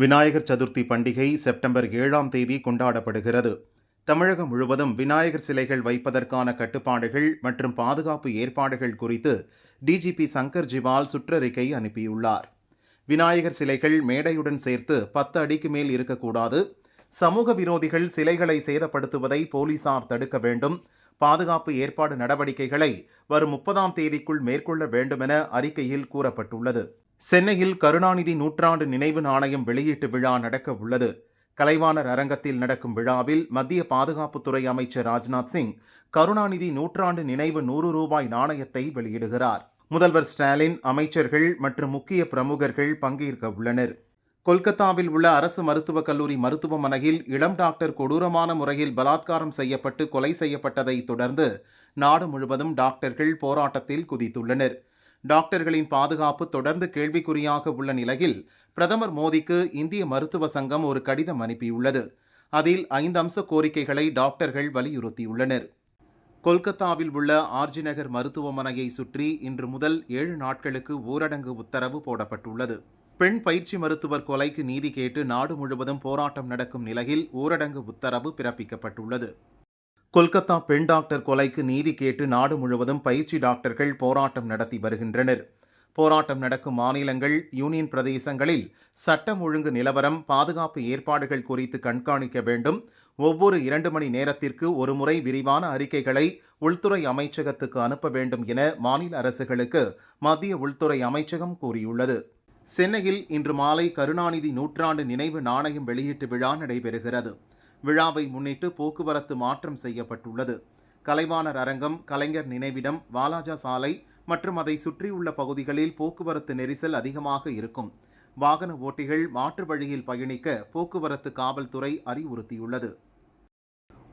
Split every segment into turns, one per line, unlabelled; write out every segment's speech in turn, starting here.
விநாயகர் சதுர்த்தி பண்டிகை செப்டம்பர் ஏழாம் தேதி கொண்டாடப்படுகிறது. தமிழகம் முழுவதும் விநாயகர் சிலைகள் வைப்பதற்கான கட்டுப்பாடுகள் மற்றும் பாதுகாப்பு ஏற்பாடுகள் குறித்து டிஜிபி சங்கர் ஜிவால் சுற்றறிக்கை அனுப்பியுள்ளார். விநாயகர் சிலைகள் மேடையுடன் சேர்த்து பத்து அடிக்கு மேல் இருக்கக்கூடாது. சமூக விரோதிகள் சிலைகளை சேதப்படுத்துவதை போலீசார் தடுக்க வேண்டும். பாதுகாப்பு ஏற்பாடு நடவடிக்கைகளை வரும் முப்பதாம் தேதிக்குள் மேற்கொள்ள வேண்டுமென அறிக்கையில் கூறப்பட்டுள்ளது. சென்னையில் கருணாநிதி நூற்றாண்டு நினைவு நாணயம் வெளியீட்டு விழா நடக்க உள்ளது. கலைவாணர் அரங்கத்தில் நடக்கும் விழாவில் மத்திய பாதுகாப்புத்துறை அமைச்சர் ராஜ்நாத் சிங் கருணாநிதி நூற்றாண்டு நினைவு நூறு ரூபாய் நாணயத்தை வெளியிடுகிறார். முதல்வர் ஸ்டாலின் அமைச்சர்கள் மற்றும் முக்கிய பிரமுகர்கள் பங்கேற்க உள்ளனர். கொல்கத்தாவில் உள்ள அரசு மருத்துவக் கல்லூரி மருத்துவமனையில் இளம் டாக்டர் கொடூரமான முறையில் பலாத்காரம் செய்யப்பட்டு கொலை செய்யப்பட்டதை தொடர்ந்து நாடு முழுவதும் டாக்டர்கள் போராட்டத்தில் குதித்துள்ளனர். டாக்டர்களின் பாதுகாப்பு தொடர்ந்து கேள்விக்குறியாக உள்ள நிலையில் பிரதமர் மோடிக்கு இந்திய மருத்துவ சங்கம் ஒரு கடிதம் அனுப்பியுள்ளது. அதில் ஐந்து அம்ச கோரிக்கைகளை டாக்டர்கள் வலியுறுத்தியுள்ளனர். கொல்கத்தாவில் உள்ள ஆர்ஜி நகர் மருத்துவமனையை சுற்றி இன்று முதல் ஏழு நாட்களுக்கு ஊரடங்கு உத்தரவு போடப்பட்டுள்ளது. பெண் பயிற்சி மருத்துவர் கொலைக்கு நீதி கேட்டு நாடு முழுவதும் போராட்டம் நடக்கும் நிலையில் ஊரடங்கு உத்தரவு பிறப்பிக்கப்பட்டுள்ளது. கொல்கத்தா பெண் டாக்டர் கொலைக்கு நீதி கேட்டு நாடு முழுவதும் பயிற்சி டாக்டர்கள் போராட்டம் நடத்தி வருகின்றனர். போராட்டம் நடக்கும் மாநிலங்கள் யூனியன் பிரதேசங்களில் சட்டம் ஒழுங்கு நிலவரம் பாதுகாப்பு ஏற்பாடுகள் குறித்து கண்காணிக்க வேண்டும். ஒவ்வொரு இரண்டு மணி நேரத்திற்கு ஒருமுறை விரிவான அறிக்கைகளை உள்துறை அமைச்சகத்துக்கு அனுப்ப வேண்டும் என மாநில அரசுகளுக்கு மத்திய உள்துறை அமைச்சகம் கூறியுள்ளது. சென்னையில் இன்று மாலை கருணாநிதி நூற்றாண்டு நினைவு நாணயம் வெளியீட்டு விழா நடைபெறுகிறது. விழாவை முன்னிட்டு போக்குவரத்து மாற்றம் செய்யப்பட்டுள்ளது. கலைவாணர் அரங்கம் கலைஞர் நினைவிடம் வாலாஜா சாலை மற்றும் அதை சுற்றியுள்ள பகுதிகளில் போக்குவரத்து நெரிசல் அதிகமாக இருக்கும். வாகன ஓட்டிகள் மாற்று வழியில் பயணிக்க போக்குவரத்து காவல்துறை அறிவுறுத்தியுள்ளது.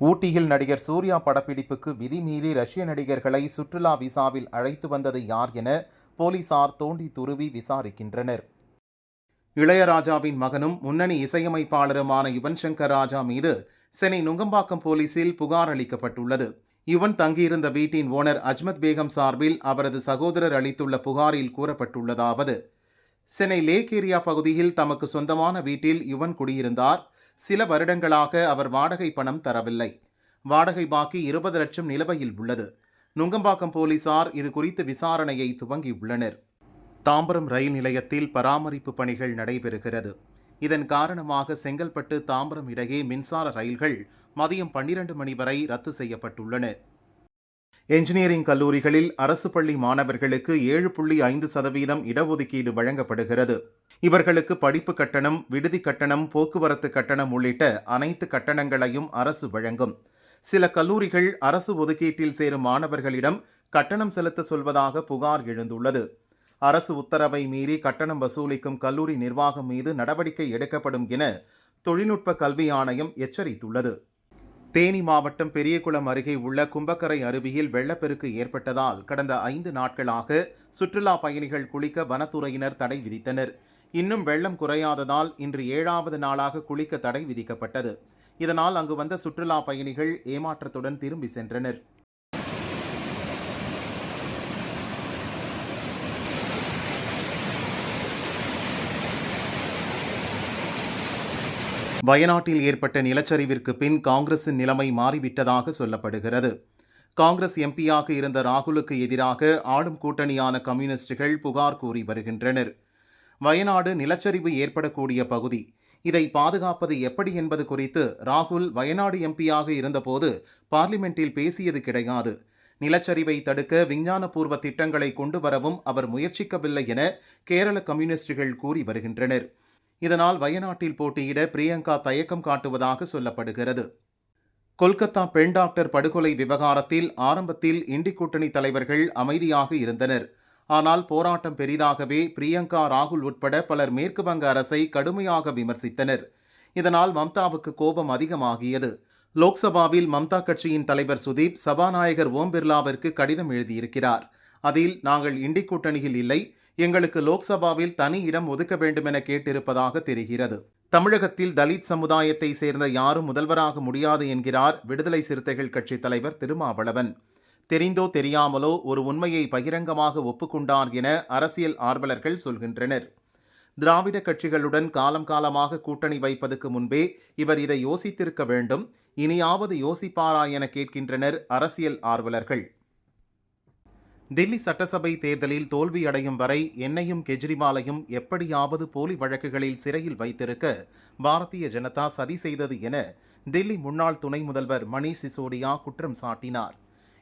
ஊட்டியில் நடிகர் சூர்யா படப்பிடிப்புக்கு விதிமீறி ரஷ்ய நடிகர்களை சுற்றுலா விசாவில் அழைத்து வந்தது யார் என போலீசார் தோண்டி துருவி விசாரிக்கின்றனர். இளையராஜாவின் மகனும் முன்னணி இசையமைப்பாளருமான யுவன் சங்கர் ராஜா மீது சென்னை நுங்கம்பாக்கம் போலீசில் புகார் அளிக்கப்பட்டுள்ளது. யுவன் தங்கியிருந்த வீட்டின் ஓனர் அஜ்மத் பேகம் சார்பில் அவரது சகோதரர் அளித்துள்ள புகாரில் கூறப்பட்டுள்ளதாவது சென்னை லேக் ஏரியா பகுதியில் தமக்கு சொந்தமான வீட்டில் யுவன் குடியிருந்தார். சில வருடங்களாக அவர் வாடகை பணம் தரவில்லை. வாடகை பாக்கி இருபது லட்சம் நிலுவையில் உள்ளது. நுங்கம்பாக்கம் போலீசார் இது குறித்து விசாரணையை துவங்கியுள்ளனர். தாம்பரம் ரயில் நிலையத்தில் பராமரிப்பு பணிகள் நடைபெறுகிறது. இதன் காரணமாக செங்கல்பட்டு தாம்பரம் இடையே மின்சார ரயில்கள் மதியம் பன்னிரண்டு மணி வரை ரத்து செய்யப்பட்டுள்ளன. என்ஜினியரிங் கல்லூரிகளில் அரசு பள்ளி மாணவர்களுக்கு ஏழு புள்ளி ஐந்து சதவீதம் இடஒதுக்கீடு வழங்கப்படுகிறது. இவர்களுக்கு படிப்பு கட்டணம் விடுதி கட்டணம் போக்குவரத்து கட்டணம் உள்ளிட்ட அனைத்து கட்டணங்களையும் அரசு வழங்கும். சில கல்லூரிகள் அரசு ஒதுக்கீட்டில் சேரும் மாணவர்களிடம் கட்டணம் செலுத்த சொல்வதாக புகார் எழுந்துள்ளது. அரசு உத்தரவை மீறி கட்டணம் வசூலிக்கும் கல்லூரி நிர்வாகம் மீது நடவடிக்கை எடுக்கப்படும் என தொழில்நுட்ப கல்வி ஆணையம் எச்சரித்துள்ளது. தேனி மாவட்டம் பெரியகுளம் அருகே உள்ள கும்பக்கரை அருவியில் வெள்ளப்பெருக்கு ஏற்பட்டதால் கடந்த ஐந்து நாட்களாக சுற்றுலா பயணிகள் குளிக்க வனத்துறையினர் தடை விதித்தனர். இன்னும் வெள்ளம் குறையாததால் இன்று ஏழாவது நாளாக குளிக்க தடை விதிக்கப்பட்டது. இதனால் அங்கு வந்த சுற்றுலா பயணிகள் ஏமாற்றத்துடன் திரும்பி சென்றனர். வயநாட்டில் ஏற்பட்ட நிலச்சரிவிற்கு பின் காங்கிரசின் நிலைமை மாறிவிட்டதாக சொல்லப்படுகிறது. காங்கிரஸ் எம்பியாக இருந்த ராகுலுக்கு எதிராக ஆளும் கூட்டணியான கம்யூனிஸ்டுகள் புகார் கூறி வருகின்றனர். வயநாடு நிலச்சரிவு ஏற்படக்கூடிய பகுதி. இதை பாதுகாப்பது எப்படி என்பது குறித்து ராகுல் வயநாடு எம்பியாக இருந்தபோது பார்லிமெண்டில் பேசியது கிடையாது. நிலச்சரிவை தடுக்க விஞ்ஞானபூர்வ திட்டங்களை கொண்டு வரவும் அவர் முயற்சிக்கவில்லை என கேரள கம்யூனிஸ்டுகள் கூறி வருகின்றனர். இதனால் வயநாட்டில் போட்டியிட பிரியங்கா தயக்கம் காட்டுவதாக சொல்லப்படுகிறது. கொல்கத்தா பெண் டாக்டர் படுகொலை விவகாரத்தில் ஆரம்பத்தில் இண்டி கூட்டணி தலைவர்கள் அமைதியாக இருந்தனர். ஆனால் போராட்டம் பெரிதாகவே பிரியங்கா ராகுல் உட்பட பலர் மேற்கு வங்க அரசை கடுமையாக விமர்சித்தனர். இதனால் மம்தாவுக்கு கோபம் அதிகமாகியது. லோக்சபாவில் மம்தா கட்சியின் தலைவர் சுதீப் சபாநாயகர் ஓம் பிர்லாவிற்கு கடிதம் எழுதியிருக்கிறார். அதில் நாங்கள் இண்டி கூட்டணியில் இல்லை எங்களுக்கு லோக்சபாவில் தனி இடம் ஒதுக்க வேண்டுமென கேட்டிருப்பதாக தெரிகிறது. தமிழகத்தில் தலித் சமுதாயத்தை சேர்ந்த யாரும் முதல்வராக முடியாது என்கிறார் விடுதலை சிறுத்தைகள் கட்சித் தலைவர் திருமாவளவன். தெரிந்தோ தெரியாமலோ ஒரு உண்மையை பகிரங்கமாக ஒப்புக்கொண்டார் என அரசியல் ஆர்வலர்கள் சொல்கின்றனர். திராவிட கட்சிகளுடன் காலம் காலமாக கூட்டணி வைப்பதற்கு முன்பே இவர் இதை யோசித்திருக்க வேண்டும். இனியாவது யோசிப்பாரா என கேட்கின்றனர் அரசியல் ஆர்வலர்கள். தில்லி சட்டசபை தேர்தலில் தோல்வியடையும் வரை என்னையும் கெஜ்ரிவாலையும் எப்படியாவது போலி வழக்குகளில் சிறையில் வைத்திருக்க பாரதிய ஜனதா சதி செய்தது என தில்லி முன்னாள் துணை முதல்வர் மணீஷ் சிசோடியா குற்றம் சாட்டினார்.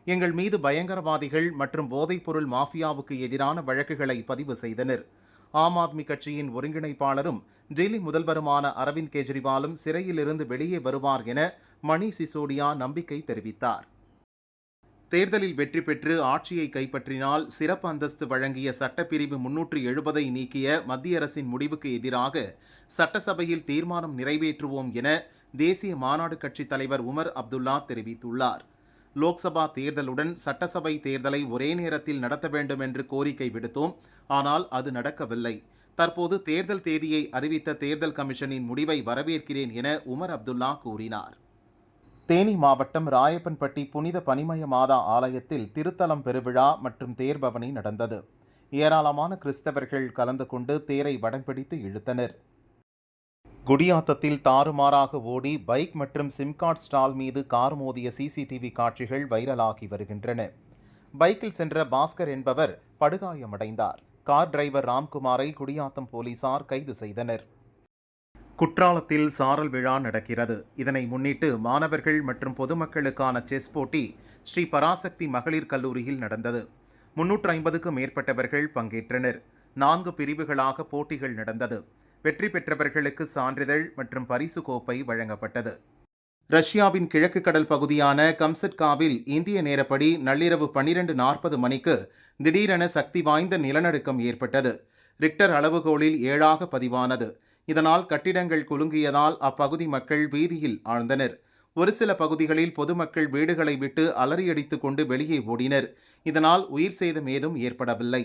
எங்கள் மீது பயங்கரவாதிகள் மற்றும் போதைப்பொருள் மாஃபியாவுக்கு எதிரான வழக்குகளை பதிவு செய்தனர். ஆம் ஆத்மி கட்சியின் ஒருங்கிணைப்பாளரும் டெல்லி முதல்வருமான அரவிந்த் கெஜ்ரிவாலும் சிறையிலிருந்து வெளியே வருவார் என மணீஷ் சிசோடியா நம்பிக்கை தெரிவித்தார். தேர்தலில் வெற்றி பெற்று ஆட்சியை கைப்பற்றினால் சிறப்பு அந்தஸ்து வழங்கிய சட்டப்பிரிவு முன்னூற்று எழுபதை நீக்கிய மத்திய அரசின் முடிவுக்கு எதிராக சட்டசபையில் தீர்மானம் நிறைவேற்றுவோம் என தேசிய மாநாடு கட்சித் தலைவர் உமர் அப்துல்லா தெரிவித்துள்ளார். லோக்சபா தேர்தலுடன் சட்டசபை தேர்தலை ஒரே நேரத்தில் நடத்த வேண்டும் என்று கோரிக்கை விடுத்தோம். ஆனால் அது நடக்கவில்லை. தற்போது தேர்தல் தேதியை அறிவித்த தேர்தல் கமிஷனின் முடிவை வரவேற்கிறேன் என உமர் அப்துல்லா கூறினார். தேனி மாவட்டம் ராயப்பன்பட்டி புனித பனிமய மாதா ஆலயத்தில் திருத்தலம் பெருவிழா மற்றும் தேர்பவனி நடந்தது. ஏராளமான கிறிஸ்தவர்கள் கலந்து கொண்டு தேரை வடம்பிடித்து இழுத்தனர். குடியாத்தத்தில் தாறுமாறாக ஓடி பைக் மற்றும் சிம் கார்டு ஸ்டால் மீது கார் மோதிய சிசிடிவி காட்சிகள் வைரலாகி வருகின்றன. பைக்கில் சென்ற பாஸ்கர் என்பவர் படுகாயமடைந்தார். கார் டிரைவர் ராம்குமாரை குடியாத்தம் போலீசார் கைது செய்தனர். குற்றாலத்தில் சாரல் விழா நடக்கிறது. இதனை முன்னிட்டு மாணவர்கள் மற்றும் பொதுமக்களுக்கான செஸ் போட்டி ஸ்ரீ பராசக்தி மகளிர் கல்லூரியில் நடந்தது. முன்னூற்று ஐம்பதுக்கும் மேற்பட்டவர்கள் பங்கேற்றனர். நான்கு பிரிவுகளாக போட்டிகள் நடந்தது. வெற்றி பெற்றவர்களுக்கு சான்றிதழ் மற்றும் பரிசு கோப்பை வழங்கப்பட்டது. ரஷ்யாவின் கிழக்கு கடல் பகுதியான கம்சட்காவில் இந்திய நேரப்படி நள்ளிரவு பன்னிரண்டு நாற்பது மணிக்கு திடீரென சக்தி வாய்ந்த நிலநடுக்கம் ஏற்பட்டது. ரிக்டர் அளவுகோலில் ஏழாக பதிவானது. இதனால் கட்டிடங்கள் குலுங்கியதால் அப்பகுதி மக்கள் வீதியில் ஆழ்ந்தனர். ஒரு சில பகுதிகளில் பொதுமக்கள் வீடுகளை விட்டு அலறியடித்துக் கொண்டு வெளியே ஓடினர். இதனால் உயிர் சேதம் ஏதும் ஏற்படவில்லை.